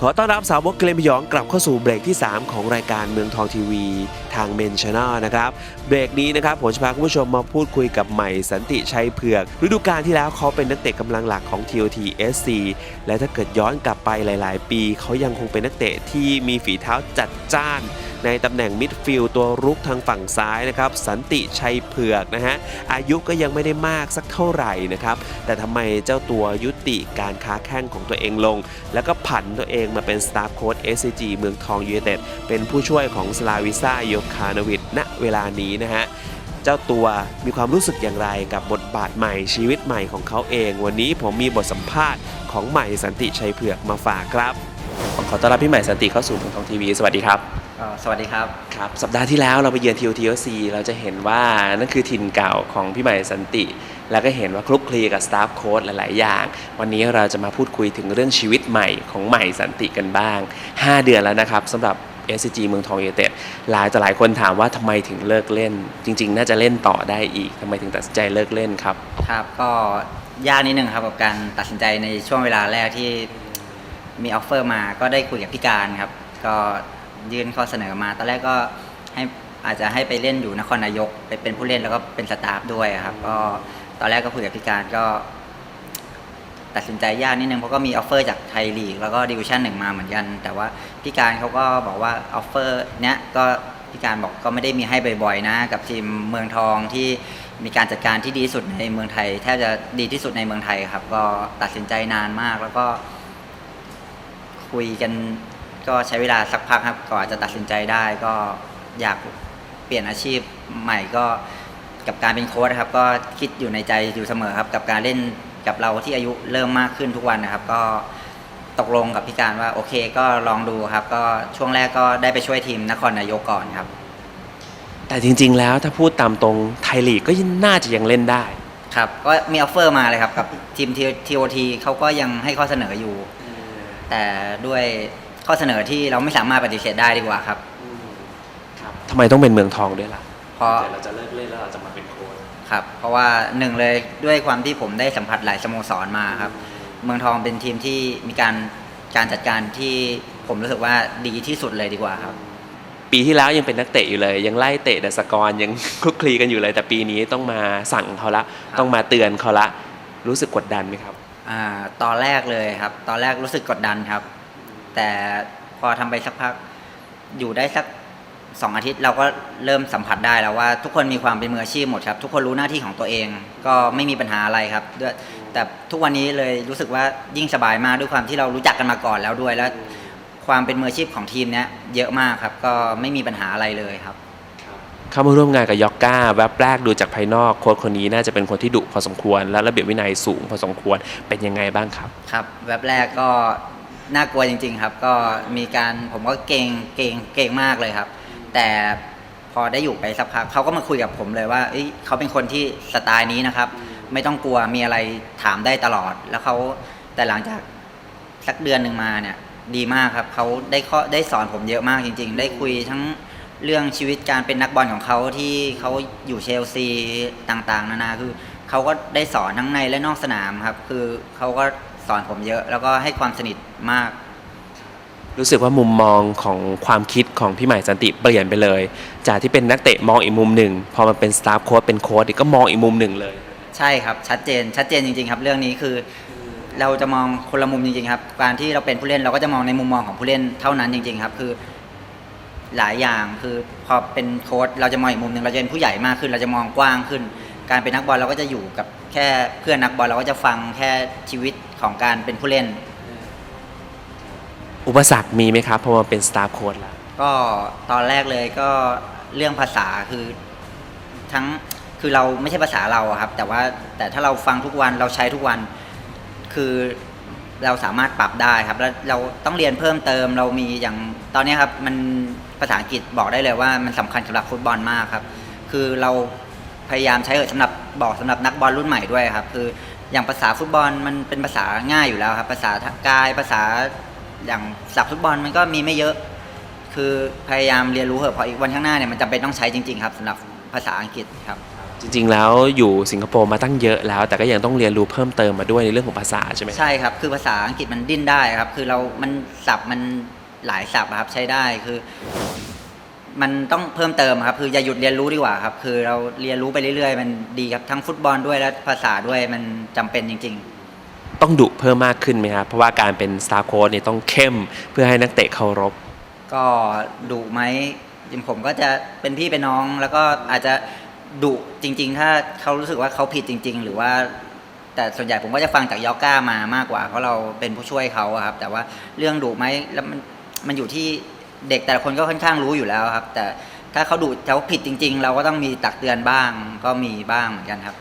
ขอต้อนรับสาวกเกลมพยองกลับเข้าสู่เบรกที่ 3 ของรายการเมืองทองทีวี ทางเมนช n นนะครับ เบรกนี้นะครับผมจะพาคุณผู้ชมมาพูดคุยกับใหม่สันติชัยเผือก ฤดูกาลที่แล้วเขาเป็นนักเตะกำลังหลักของ TOT SC และถ้าเกิดย้อนกลับไปหลาย ๆ ปี เขายังคงเป็นนักเตะที่มีฝีเท้าจัดจ้านในตำแหน่งมิดฟิลด์ตัวรุกทางฝั่งซ้ายนะครับ สันติชัยเผือกนะฮะ อายุก็ยังไม่ได้มากสักเท่าไหร่นะครับ แต่ทำไมเจ้าตัวยุติการค้าแข้งของตัวเองลง แล้วก็ผันตัวเองมาเป็นสตาฟโค้ช SCG เมืองทองยูไนเต็ดเป็นผู้ช่วยของสลาวิซ่าโยคานวิดณเวลานี้นะฮะเจ้าตัวมีความรู้สึกอย่างไรกับบทบาทใหม่ชีวิตใหม่ของเขาเอง วันนี้ผมมีบทสัมภาษณ์ของใหม่สันติชัยเผือกมาฝากครับ ขอต้อนรับพี่ใหม่สันติเข้าสู่เมืองทองทีวีสวัสดีครับก็สวัสดีครับ ครับสัปดาห์ที่แล้วเราไปเยือน TOTOC เราจะเห็นว่านั่นคือถิ่นเก่าของพี่ใหม่สันติ แล้วก็เห็นว่าคลุกคลีกับสตาฟโค้ดหลาย ๆ อย่าง วันนี้เราจะมาพูดคุยถึงเรื่องชีวิตใหม่ของใหม่สันติกันบ้าง 5 เดือนแล้วนะครับสำหรับ SCG เมืองทองยูไนเต็ดหลายต่อหลายคนถามว่าทำไมถึงเลิกเล่น จริง ๆ น่าจะเล่นต่อได้อีกทำไมถึงตัดสินใจเลิกเล่นครับ ครับก็ยากนิดนึงครับกับการตัดสินใจในช่วงเวลาแรกที่มีออฟเฟอร์มาก็ได้คุยกับพี่การครับ ก็ยื่นข้อเสนอมาตอนแรกก็ให้อาจจะให้ไปเล่นอยู่นครนายกไปเป็นผู้เล่นแล้วก็เป็นสตาฟด้วยครับ ก็ตอนแรกก็คุยกับพี่การก็ ตัดสินใจยากนิดนึงเพราะก็มีออฟเฟอร์จากไทยลีกแล้วก็ดิวิชั่นหนึ่งมาเหมือนกัน แต่ว่าพี่การเขาก็บอกว่าออฟเฟอร์เนี้ยก็พี่การบอกก็ไม่ได้มีให้บ่อยๆนะ กับทีมเมืองทองที่มีการจัดการที่ดีที่สุดในเมืองไทย แทบจะดีที่สุดในเมืองไทยครับ ก็ตัดสินใจนานมากแล้วก็ คุยกันก็ใช้เวลาสักพักครับก่อนจะตัดสินใจได้ก็อยากเปลี่ยนอาชีพใหม่ก็กับการเป็นโค้ชครับ ก็คิดอยู่ในใจอยู่เสมอครับ กับการเล่น กับเราที่อายุเริ่มมากขึ้นทุกวันนะครับ ก็ตกลงกับพี่การว่าโอเคก็ลองดูครับ ก็ช่วงแรกก็ได้ไปช่วยทีมนครนายกก่อนครับ แต่จริง ๆ แล้วถ้าพูดตามตรงไทยลีกก็ยังน่าจะยังเล่นได้ ครับก็มีออฟเฟอร์มาเลยครับกับทีมทีโอทีเขาก็ยังให้ข้อเสนออยู่ แต่ด้วยข้อเสนอที่เราไม่สามารถปฏิเสธได้ดีกว่าครับทำไมต้องเป็นเมืองทองด้วยล่ะเพราะ เดี๋ยวเราจะเลิกเล่นแล้วเราจะมาเป็นโค้ชครับ เพราะว่าหนึ่งเลยด้วยความที่ผมได้สัมผัสหลายสโมสรมาครับ เมืองทองเป็นทีมที่มีการการจัดการที่ผมรู้สึกว่าดีที่สุดเลยดีกว่าครับ ปีที่แล้วยังเป็นนักเตะอยู่เลย ยังไล่เตะดัสกรยังคลุกคลีกันอยู่เลย แต่ปีนี้ต้องมาสั่งเขาละ ต้องมาเตือนเขาละ รู้สึกกดดันไหมครับอ่าตอนแรกเลยครับ ตอนแรกรู้สึกกดดันครับ แต่พอทำไปสักพักอยู่ได้สัก สองอาทิตย์เราก็เริ่มสัมผัสได้แล้วว่า ทุกคนมีความเป็นมืออาชีพหมดครับ ทุกคนรู้หน้าที่ของตัวเองก็ไม่มีปัญหาอะไรครับด้วยแต่ทุกวันนี้เลยรู้สึกว่ายิ่งสบายมากด้วยความที่เรารู้จักกันมาก่อนแล้วด้วย แล้วความเป็นมืออาชีพของทีมเนี้ยเยอะมากครับ ก็ไม่มีปัญหาอะไรเลยครับ เข้ามาร่วมงานกับยอกก้าแวบแรกดูจากภายนอกโค้ชคนนี้น่าจะเป็นคนที่ดุพอสมควร และระเบียบวินัยสูงพอสมควรเป็นยังไงบ้างครับ ครับแว็บแรกก็น่ากลัวจริง ๆ ครับ ก็มีการผมก็เก่งเก่งเก่งมากเลยครับ แต่พอได้อยู่ไปสักพักเขาก็มาคุยกับผมเลยว่าเอ้ยเขาเป็นคนที่สไตล์นี้นะครับ ไม่ต้องกลัวมีอะไรถามได้ตลอด แล้วเขาแต่หลังจากสักเดือนหนึ่งมาเนี่ยดีมากครับเขาได้ข้อได้สอนผมเยอะมากจริง ๆ ได้คุยทั้งเรื่องชีวิตการเป็นนักบอลของเขาที่เขาอยู่เชลซีต่างๆ นานาคือเขาก็ได้สอนทั้งในและนอกสนามครับ คือเขาก็สอนผมเยอะ แล้วก็ให้ความสนิทมาก รู้สึกว่ามุมมองของความคิดของพี่ใหม่สันติเปลี่ยนไปเลย จากที่เป็นนักเตะมองอีกมุมหนึ่ง พอมาเป็นสตาฟโค้ชเป็นโค้ชอีกก็มองอีกมุมหนึ่งเลย ใช่ครับ ชัดเจน ชัดเจนจริงๆครับ เรื่องนี้คือ เราจะมองคนละมุมจริงๆครับ การที่เราเป็นผู้เล่นเราก็จะมองในมุมมองของผู้เล่นเท่านั้นจริง ๆ ครับ คือ หลายอย่างคือพอเป็นโค้ชเราจะมองอีกมุมหนึ่งเราจะเป็นผู้ใหญ่มากขึ้น เราจะมองกว้างขึ้น การเป็นนักบอลเราก็จะอยู่กับแค่เพื่อนนักบอลเราก็จะฟังแค่ชีวิตของการเป็นผู้เล่น อุปสรรคมีไหมครับพอมาเป็นสตาฟโค้ชแล้วก็ตอนแรกเลยก็เรื่องภาษาคือทั้งคือเราไม่ใช่ภาษาเราอะครับ แต่ว่าแต่ถ้าเราฟังทุกวันเราใช้ทุกวันคือเราสามารถปรับได้ครับ แล้วเราต้องเรียนเพิ่มเติมเรามีอย่างตอนนี้ครับมันภาษาอังกฤษบอกได้เลยว่ามันสำคัญสำหรับฟุตบอลมากครับ คือเราพยายามใช้เออสำหรับบอกสำหรับนักบอลรุ่นใหม่ด้วยครับ คืออย่างภาษาฟุตบอลมันเป็นภาษาง่ายอยู่แล้วครับ ภาษากายภาษา อย่างศัพท์ฟุตบอลมันก็มีไม่เยอะ คือพยายามเรียนรู้เถอะเพราะอีกวันข้างหน้าเนี่ยมันจำเป็นต้องใช้จริง ๆ ครับสำหรับภาษาอังกฤษครับ จริง ๆ แล้วอยู่สิงคโปร์มาตั้งเยอะแล้ว แต่ก็ยังต้องเรียนรู้เพิ่มเติมมาด้วยในเรื่องของภาษาใช่ไหมใช่ครับ คือภาษาอังกฤษมันดิ้นได้ครับ คือเรา มันศัพท์มันหลายศัพท์อะครับใช้ได้ คือ มันต้องเพิ่มเติมครับ คืออย่าหยุดเรียนรู้ดีกว่าครับ คือเราเรียนรู้ไปเรื่อยๆ มันดีครับ ทั้งฟุตบอลด้วยและภาษาด้วย มันจำเป็นจริง ๆ ต้องดุเพิ่มมากขึ้นไหมครับเพราะว่าการเป็นสตาร์โค้ชเนี่ยต้องเข้มเพื่อให้นักเตะเคารพ ก็ดุไหมจริงผมก็จะเป็นพี่เป็นน้อง แล้วก็อาจจะดุจริง ๆ ถ้าเขารู้สึกว่าเขาผิดจริง ๆ หรือว่า แต่ส่วนใหญ่ผมก็จะฟังจากยอก้ามามากกว่า เพราะเราเป็นผู้ช่วยเขาอะครับ แต่ว่าเรื่องดุไหมแล้วมันมันอยู่ที่เด็กแต่ละคนก็ค่อนข้างรู้อยู่แล้วครับ แต่ถ้าเขาดุเขาผิดจริง ๆ เราก็ต้องมีตักเตือนบ้าง ก็มีบ้างเหมือนกันครับ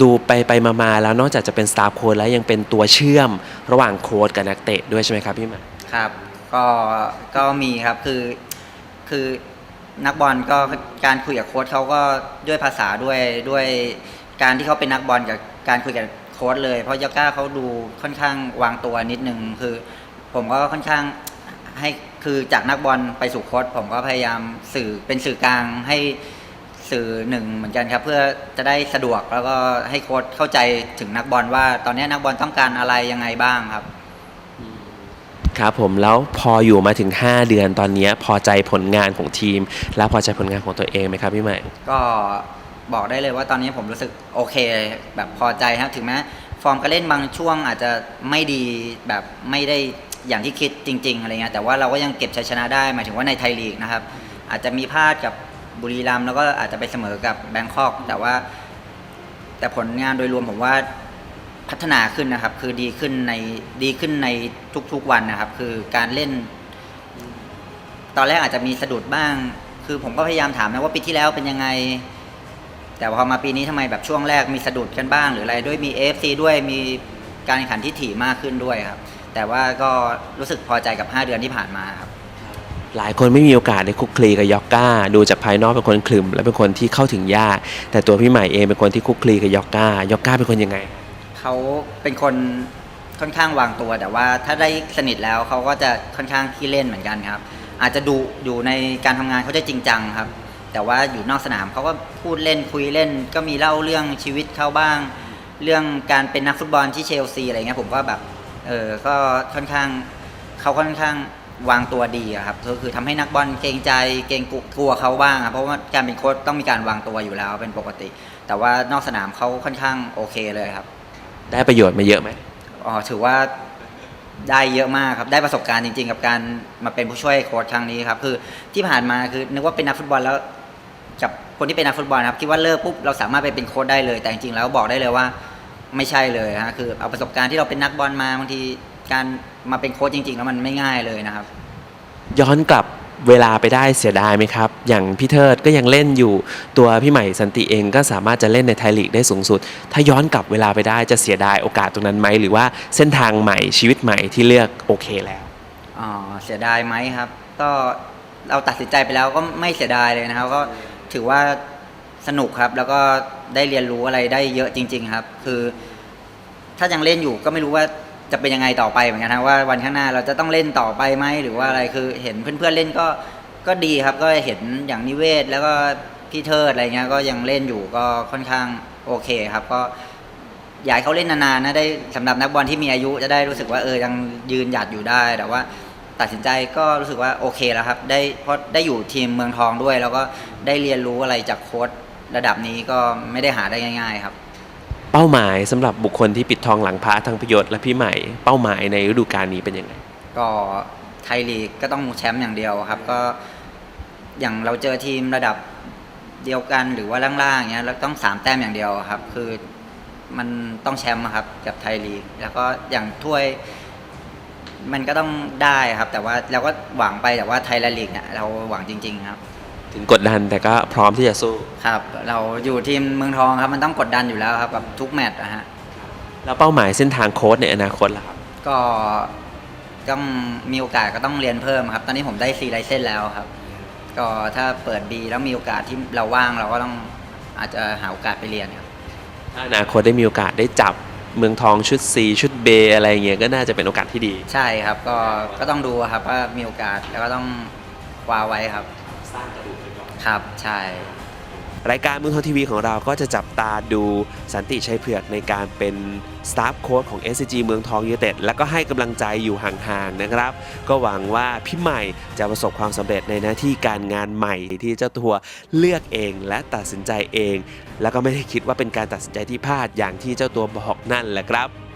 ดูไปไปมามาแล้วนอกจากจะเป็นสตาร์โค้ชแล้วยังเป็นตัวเชื่อมระหว่างโค้ชกับนักเตะด้วยใช่ไหมครับพี่หมาครับ ก็ก็มีครับคือคือนักบอลก็การคุยกับโค้ชเขาก็ด้วยภาษาด้วยด้วยการที่เขาเป็นนักบอลกับการคุยกับโค้ชเลย เพราะยาก้าเขาดูค่อนข้างวางตัวนิดนึงคือ ผมก็ค่อนข้างให้คือจากนักบอลไปสู่โค้ชผมก็พยายามสื่อเป็นสื่อกลางให้ สื่อหนึ่งเหมือนกันครับเพื่อจะได้สะดวกแล้วก็ให้โค้ชเข้าใจถึงนักบอลว่า ตอนนี้นักบอลต้องการอะไรยังไงบ้างครับ ครับผมแล้วพออยู่มาถึง 5 เดือนตอนนี้พอใจผลงานของทีม และพอใจผลงานของตัวเองไหมครับพี่ใหม่ ก็บอกได้เลยว่าตอนนี้ผมรู้สึกโอเค แบบพอใจครับถึงแม้ฟอร์มการเล่นบางช่วงอาจจะไม่ดีแบบไม่ได้อย่างที่คิดจริง ๆ อะไรเงี้ยแต่ว่าเราก็ยังเก็บชัยชนะได้หมายถึงว่าในไทยลีกนะครับ อาจจะมีพลาดกับ บุรีรัมย์แล้วก็อาจจะไปเสมอกับแบงคอกแต่ว่า แต่ผลงานโดยรวมผมว่าพัฒนาขึ้นนะครับ คือดีขึ้นในดีขึ้นในทุกๆวันนะครับ คือการเล่น ตอนแรกอาจจะมีสะดุดบ้าง คือผมก็พยายามถามนะว่าปีที่แล้วเป็นยังไง แต่พอมาปีนี้ทำไมแบบช่วงแรกมีสะดุดกันบ้าง หรืออะไรด้วยมี AFC ด้วยมีการแข่งขันที่ถี่มากขึ้นด้วยครับ แต่ว่าก็รู้สึกพอใจกับ 5 เดือนที่ผ่านมาครับ หลายคนไม่มีโอกาสได้คุกคลีกับยอกก้า ดูจากภายนอกเป็นคนคลึมและเป็นคนที่เข้าถึงยาก แต่ตัวพี่ใหม่เองเป็นคนที่คุกคลีกับยอกก้ายอกก้าเป็นคนยังไง เขาเป็นคนค่อนข้างวางตัว แต่ว่าถ้าได้สนิทแล้วเขาก็จะค่อนข้างขี้เล่นเหมือนกันครับ อาจจะดูอยู่ในการทำงานเขาจะจริงจังครับ แต่ว่าอยู่นอกสนามเขาก็พูดเล่นคุยเล่น ก็มีเล่าเรื่องชีวิตเขาบ้าง เรื่องการเป็นนักฟุตบอลที่เชลซีอะไรเงี้ยผมก็แบบเออก็ค่อนข้างเขาค่อนข้าง วางตัวดีอะครับก็คือทำให้นักบอลเกรงใจเกรงกลัวเขาบ้างครับเพราะว่าการเป็นโค้ชต้องมีการวางตัวอยู่แล้วเป็นปกติ แต่ว่านอกสนามเขาค่อนข้างโอเคเลยครับ ได้ประโยชน์มาเยอะไหมอ๋อถือว่าได้เยอะมากครับ ได้ประสบการณ์จริง ๆ กับการมาเป็นผู้ช่วยโค้ชครั้งนี้ครับ คือที่ผ่านมาคือนึกว่าเป็นนักฟุตบอลแล้วกับคนที่เป็นนักฟุตบอลครับคิดว่าเลิกปุ๊บเราสามารถไปเป็นโค้ชได้เลย แต่จริงๆแล้วบอกได้เลยว่าไม่ใช่เลยฮะคือเอาประสบการณ์ที่เราเป็นนักบอลมาบางที การมาเป็นโค้ชจริง ๆ แล้วมันไม่ง่ายเลยนะครับ ย้อนกลับเวลาไปได้เสียดายไหมครับ อย่างพี่เทิดก็ยังเล่นอยู่ตัวพี่ใหม่สันติเองก็สามารถจะเล่นในไทยลีกได้สูงสุด ถ้าย้อนกลับเวลาไปได้จะเสียดายโอกาสตรงนั้นไหม หรือว่าเส้นทางใหม่ชีวิตใหม่ที่เลือกโอเคแล้วอ๋อเสียดายไหมครับ ก็เราตัดสินใจไปแล้วก็ไม่เสียดายเลยนะครับ ก็ถือว่าสนุกครับ แล้วก็ได้เรียนรู้อะไรได้เยอะจริง ๆ ครับ คือ ถ้ายังเล่นอยู่ก็ไม่รู้ว่า จะเป็นยังไงต่อไปเหมือนกันนะว่าวันข้างหน้าเราจะต้องเล่นต่อไปไหมหรือว่าอะไรคือเห็นเพื่อนๆเล่นก็ก็ดีครับก็เห็นอย่างนิเวศแล้วก็พี่เทิดอะไรเงี้ยก็ยังเล่นอยู่ก็ค่อนข้างโอเคครับก็อยากเขาเล่นนานๆนะได้สำหรับนักบอลที่มีอายุจะได้รู้สึกว่าเออยังยืนหยัดอยู่ได้แต่ว่าตัดสินใจก็รู้สึกว่าโอเคแล้วครับ ได้เพราะได้อยู่ทีมเมืองทองด้วย แล้วก็ได้เรียนรู้อะไรจากโค้ชระดับนี้ก็ไม่ได้หาได้ง่าย ๆ ครับ เป้าหมายสำหรับบุคคลที่ปิดทองหลังพระทั้งประโยชน์และพี่ใหม่ เป้าหมายในฤดูกาลนี้เป็นยังไง ก็ไทยลีกก็ต้องแชมป์อย่างเดียวครับ ก็อย่างเราเจอทีมระดับเดียวกันหรือว่าล่างๆเงี้ยเราต้องสามแต้มอย่างเดียวครับ คือมันต้องแชมป์ครับกับไทยลีก แล้วก็อย่างถ้วย มันก็ต้องได้ครับ แต่ว่าเราก็หวังไปแต่ว่าไทยลีกเนี่ยเราหวังจริง ๆ ครับ ถึงกดดันแต่ก็พร้อมที่จะสู้ ครับ เราอยู่ทีมเมืองทองครับ มันต้องกดดันอยู่แล้วครับกับทุกแมตช์นะฮะ แล้วเป้าหมายเส้นทางโค้ชในอนาคตล่ะครับ ก็ต้องมีโอกาสก็ต้องเรียนเพิ่มครับ ตอนนี้ผมได้ซีไลเซนแล้วครับ ก็ถ้าเปิดบีแล้วมีโอกาสที่เราว่างเราก็ต้องอาจจะหาโอกาสไปเรียนครับ ถ้าอนาคตได้มีโอกาสได้จับเมืองทองชุด C ชุดเบอะไรอย่างเงี้ยก็น่าจะเป็นโอกาสที่ดี ใช่ครับ ก็ก็ต้องดูครับว่ามีโอกาสแล้วก็ต้องคว้าไว้ครับ สร้างกระดูกไปก่อนครับ ใช่ รายการเมืองทองทีวีของเราก็จะจับตาดูสันติชัยเผือกในการเป็นสตาฟโค้ชของ SCG เมืองทองยูไนเต็ดแล้วก็ให้กำลังใจอยู่ห่างๆนะครับ ก็หวังว่าพี่ใหม่จะประสบความสำเร็จในหน้าที่การงานใหม่ที่เจ้าตัวเลือกเองและตัดสินใจเอง แล้วก็ไม่ได้คิดว่าเป็นการตัดสินใจที่พลาดอย่างที่เจ้าตัวบอกนั่นแหละครับ